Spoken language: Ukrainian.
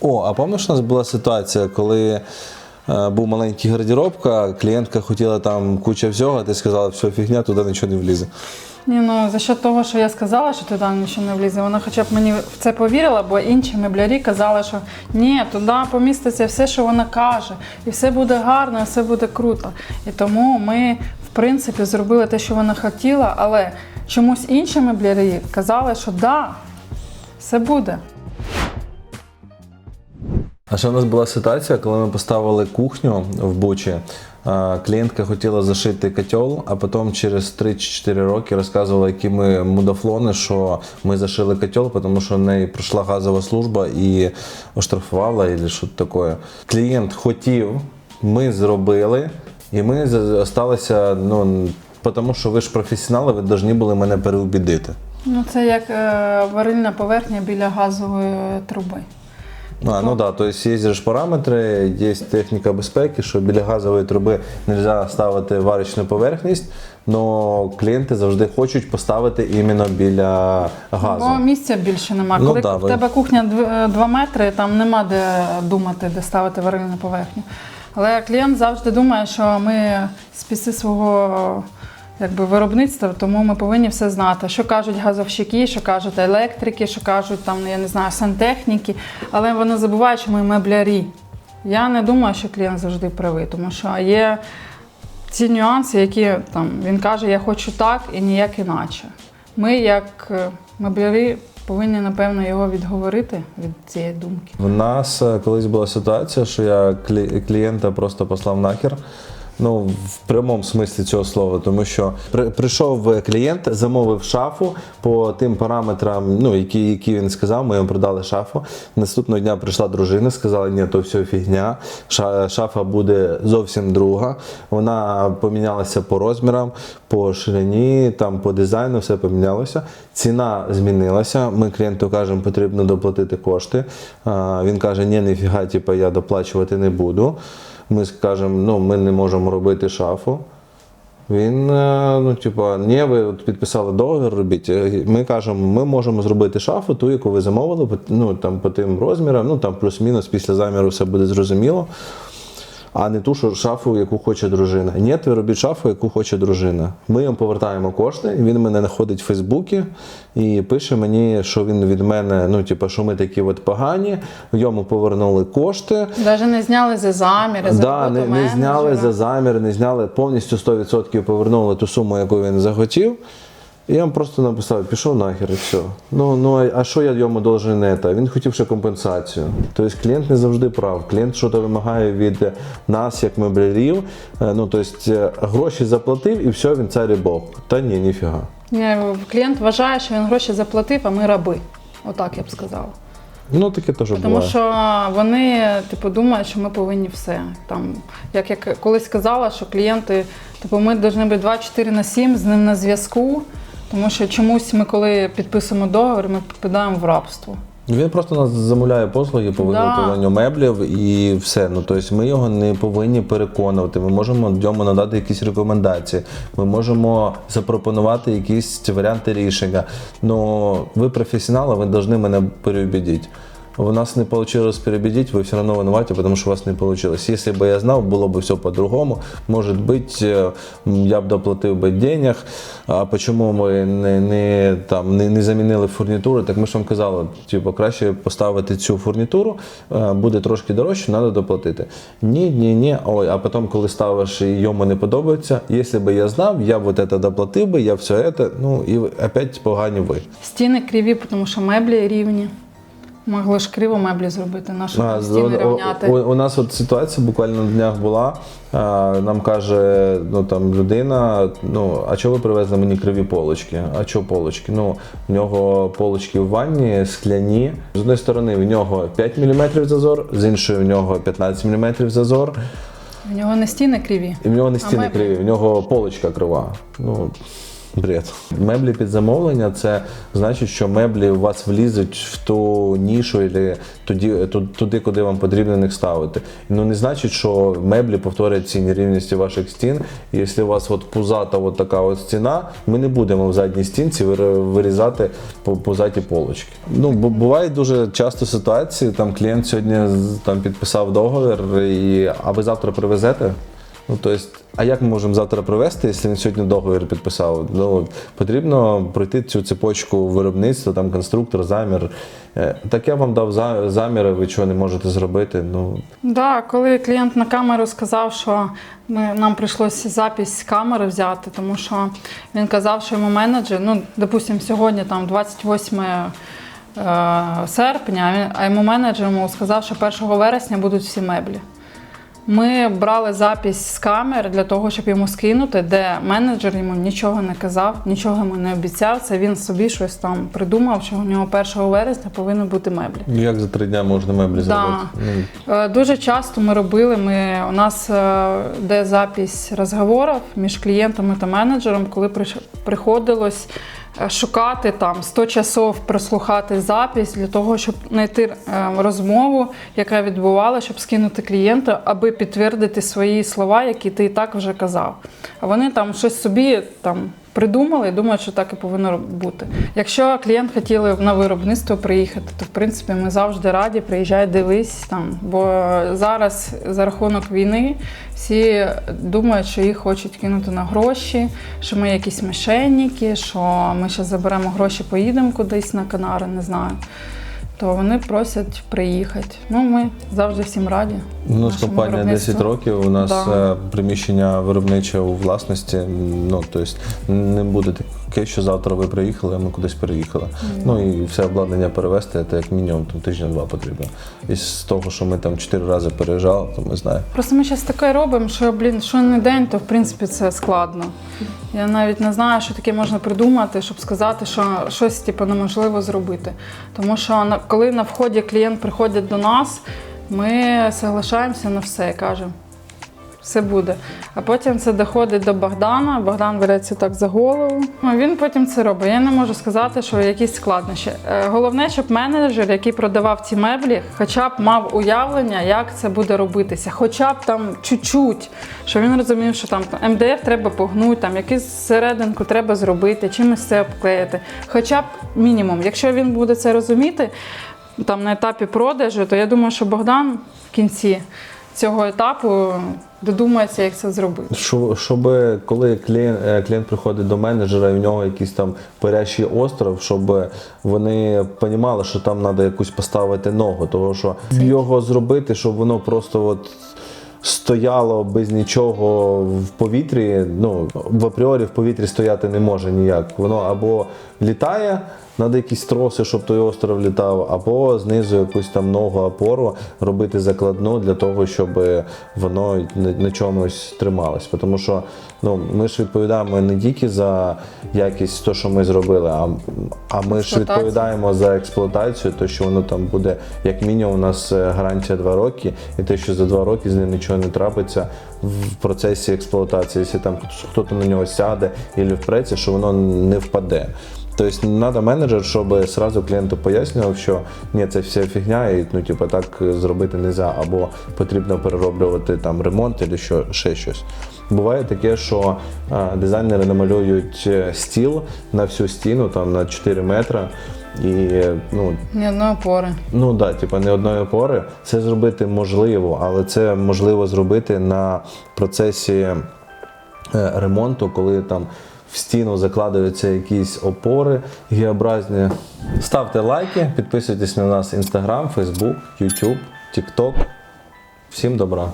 О, а пам'ятаєш, у нас була ситуація, коли е, був маленький гардеробка, клієнтка хотіла там куча всього, а ти сказала, все, фігня, туди нічого не влізе. Ні, ну за що того, що я сказала, що туди нічого не влізе, вона хоча б мені в це повірила, бо інші меблярі казали, що ні, туди поміститься все, що вона каже, і все буде гарно, і все буде круто. І тому ми, в принципі, зробили те, що вона хотіла, але чомусь інші меблярі казали, що да, все буде. А ще в нас була ситуація, коли ми поставили кухню в Бучі. Клієнтка хотіла зашити котел, а потім через 3-4 роки розказувала, які ми мудафлони, що ми зашили котел, тому що в неї пройшла газова служба і оштрафувала, або щось таке. Клієнт хотів, ми зробили, і ми залишилися, ну, тому що ви ж професіонали, ви повинні були мене переубідити. Ну, це як е, варильна поверхня біля газової труби. А, ну да, то есть є ж параметри, є техніка безпеки, що біля газової труби не можна ставити варочну поверхність, але клієнти завжди хочуть поставити іменно біля газу. Бо місця більше нема. Ну, Коли да, в ви- тебе кухня 2 метри, там нема де думати, де ставити варильну поверхню. Але клієнт завжди думає, що ми спіси свого якби, виробництва, тому ми повинні все знати, що кажуть газовщики, що кажуть електрики, що кажуть там, я не знаю, сантехніки. Але вони забувають, що ми меблярі. Я не думаю, що клієнт завжди правий, тому що є ці нюанси, які там він каже, я хочу так і ніяк іначе. Ми, як е, меблярі, повинні, напевно, його відговорити від цієї думки. У нас е, колись була ситуація, що я клієнта просто послав нахер. Ну, в прямому смислі цього слова, тому що при, прийшов клієнт, замовив шафу по тим параметрам, ну, які, які він сказав, ми йому продали шафу. Наступного дня прийшла дружина, сказала, ні, то все фігня, ша- шафа буде зовсім друга. Вона помінялася по розмірам, по ширині, там, по дизайну, все помінялося. Ціна змінилася. Ми клієнту кажемо, потрібно доплатити кошти. Він каже, ні, ніфіга, типу, я доплачувати не буду. Ми скажемо, ну ми не можемо робити шафу. Він, е, ну, типу, ні, ви от підписали договір, робіть. Е, Ми кажемо, ми можемо зробити шафу, ту, яку ви замовили, ну, там, по тим розмірам, ну там плюс-мінус після заміру все буде зрозуміло. А не ту що шафу, яку хоче дружина. Ні, ви робіть шафу, яку хоче дружина. Ми йому повертаємо кошти, він мене знаходить в Фейсбуці і пише мені, що він від мене, ну, типу, що ми такі от погані, йому повернули кошти. Навіть не зняли за заміри, за Да, не, не зняли за замір, не зняли повністю 100% повернули ту суму, яку він захотів. І я йому просто написав, пішов нахер і все. Ну, ну а- що я йому должен не? Він хотів ще компенсацію. Тобто клієнт не завжди прав. Клієнт щось вимагає від нас, як меблярів. Е, Ну, тобто е, гроші заплатив і все, він цар і Бог. Та ні, ніфіга. Ні, клієнт вважає, що він гроші заплатив, а ми раби. Отак я б сказала. Ну, таке теж Тому буває. що вони типу, думають, що ми повинні все. Там, як я колись казала, що клієнти, типу, ми повинні бути 24 на 7 з ним на зв'язку, тому що чомусь ми, коли підписуємо договір, ми попадаємо в рабство. Він просто нас замовляє послуги по Да. меблів і все. Ну тобто ми його не повинні переконувати. Ми можемо йому надати якісь рекомендації. Ми можемо запропонувати якісь варіанти рішення. Ну ви професіонали, ви повинні мене переубедити У нас не вийшло перебедить, ви все равно виноваты, потому что у вас не получилось. Если бы я знал, было бы все по-другому. Может быть, э, м, я б доплатив би денег. А почему ми не, не, там, не, не замінили фурнітуру? Так ми ж вам казали, типу, краще поставити цю фурнітуру, е, буде трошки дорожче, треба доплатити. Ні, ні, ні. Ой, а потім, коли ставиш і йому не подобається, якщо б я знав, я б вот это доплатив би, я все це, ну і опять погані ви. Стіни криві, тому що меблі рівні. Могли ж криво меблі зробити, наші А, стіни у, рівняти. у, у нас от ситуація буквально на днях була. А, нам каже ну, там, людина: ну, а чого ви привезли мені криві полочки? А чого полочки? Ну, в нього полочки в ванні скляні. З однієї сторони, в нього 5 мм зазор, з іншої в нього 15 мм зазор. В нього не стіни криві. І в нього не стіни криві, в нього полочка крива. Ну, Бред. Меблі під замовлення це значить, що меблі у вас влізуть в ту нішу або туди, куди вам потрібно їх ставити. Ну не значить, що меблі повторять ці нерівності ваших стін. І Якщо у вас от пузата от така от стіна, ми не будемо в задній стінці вирізати пузаті полочки. Ну бо бувають дуже часто ситуації. Там клієнт сьогодні там підписав договір, і а ви завтра привезете. Ну, то есть, а як ми можемо завтра провести, якщо він сьогодні договір підписав? Ну, потрібно пройти цю цепочку виробництва, там конструктор, замір. Е, Так я вам дав за- заміри, ви чого не можете зробити. Ну, Да, коли клієнт на камеру сказав, що ми, нам прийшлося запись з камери взяти, тому що він казав, що йому менеджер, ну, допустимо, сьогодні там 28 е, серпня, а йому менеджер йому сказав, що 1 вересня будуть всі меблі. Ми брали запись з камер для того, щоб йому скинути, де менеджер йому нічого не казав, нічого йому не обіцяв. Це він собі щось там придумав, що у нього 1 вересня повинні бути меблі. ну, як за три дня можна меблі Да. зробити? Ну, Е, Дуже часто ми робили. Ми, у нас е, де запись розговорів між клієнтом та менеджером, коли приходилось шукати там 100 часов прослухати запись для того, щоб знайти е, розмову, яка відбувалася, щоб скинути клієнта, аби підтвердити свої слова, які ти і так вже казав. А вони там щось собі там. Придумали і думають, що так і повинно бути. Якщо клієнт хотіли на виробництво приїхати, то в принципі ми завжди раді приїжджай, дивись там. Бо зараз за рахунок війни всі думають, що їх хочуть кинути на гроші, що ми якісь мошенники, що ми ще заберемо гроші, поїдемо кудись на Канари, не знаю. То вони просять приїхати. Ну, ми завжди всім раді. У нас компанія 10 років. У нас Да. е, приміщення виробниче у власності. Ну тобто не буде таке, що завтра ви приїхали, а ми кудись переїхали. Ну і все обладнання перевезти, це як мінімум там, тижня-два потрібно. І з того, що ми там чотири рази переїжджали, то ми знаємо. Просто ми зараз таке робимо, що блін, що не день, то в принципі це складно. Я навіть не знаю, що таке можна придумати, щоб сказати, що щось типу, неможливо зробити. Тому що на- коли на вході клієнт приходить до нас, ми соглашаємося на все кажемо. Все буде. А потім це доходить до Богдана. Богдан береться так за голову. Ну, він потім це робить. Я не можу сказати, що якісь складнощі. Е, Головне, щоб менеджер, який продавав ці меблі, хоча б мав уявлення, як це буде робитися. Хоча б там чуть-чуть, що він розумів, що там МДФ треба погнути, там якусь серединку треба зробити, чимось це обклеїти. Хоча б мінімум. Якщо він буде це розуміти, там на етапі продажу, то я думаю, що Богдан в кінці цього етапу додумається, як це зробити. Що, щоб коли клієнт, е, клієнт приходить до менеджера і в нього якийсь там парящий остров, щоб вони розуміли, що там треба якусь поставити ногу, тому що його зробити, щоб воно просто от. Стояло без нічого в повітрі. Ну в апріорі в повітрі стояти не може ніяк. Воно або літає, треба якісь троси, щоб той остров літав, або знизу якусь там ногу опору робити закладну для того, щоб воно на, чомусь трималось. Тому що ну, ми ж відповідаємо не тільки за якість, то, що ми зробили, а, а ми ж відповідаємо за експлуатацію, то що воно там буде як мінімум у нас е, гарантія 2 роки, і те, що за 2 роки з ним нічого не трапиться в процесі експлуатації, якщо там хтось на нього сяде і впреться, що воно не впаде. Тобто треба менеджер, щоб сразу клієнту пояснював, що ні, це вся фігня, і ну, типу, так зробити не можна, або потрібно перероблювати там ремонт або що, ще щось. Буває таке, що а, дизайнери намалюють е, стіл на всю стіну там на 4 метри. І ну, Ні одної опори. Ну да, типу, не одної опори. Це зробити можливо, але це можливо зробити на процесі е, ремонту, коли там в стіну закладаються якісь опори геобразні. Ставте лайки, підписуйтесь на нас Instagram, Facebook, YouTube, TikTok. Всім добра!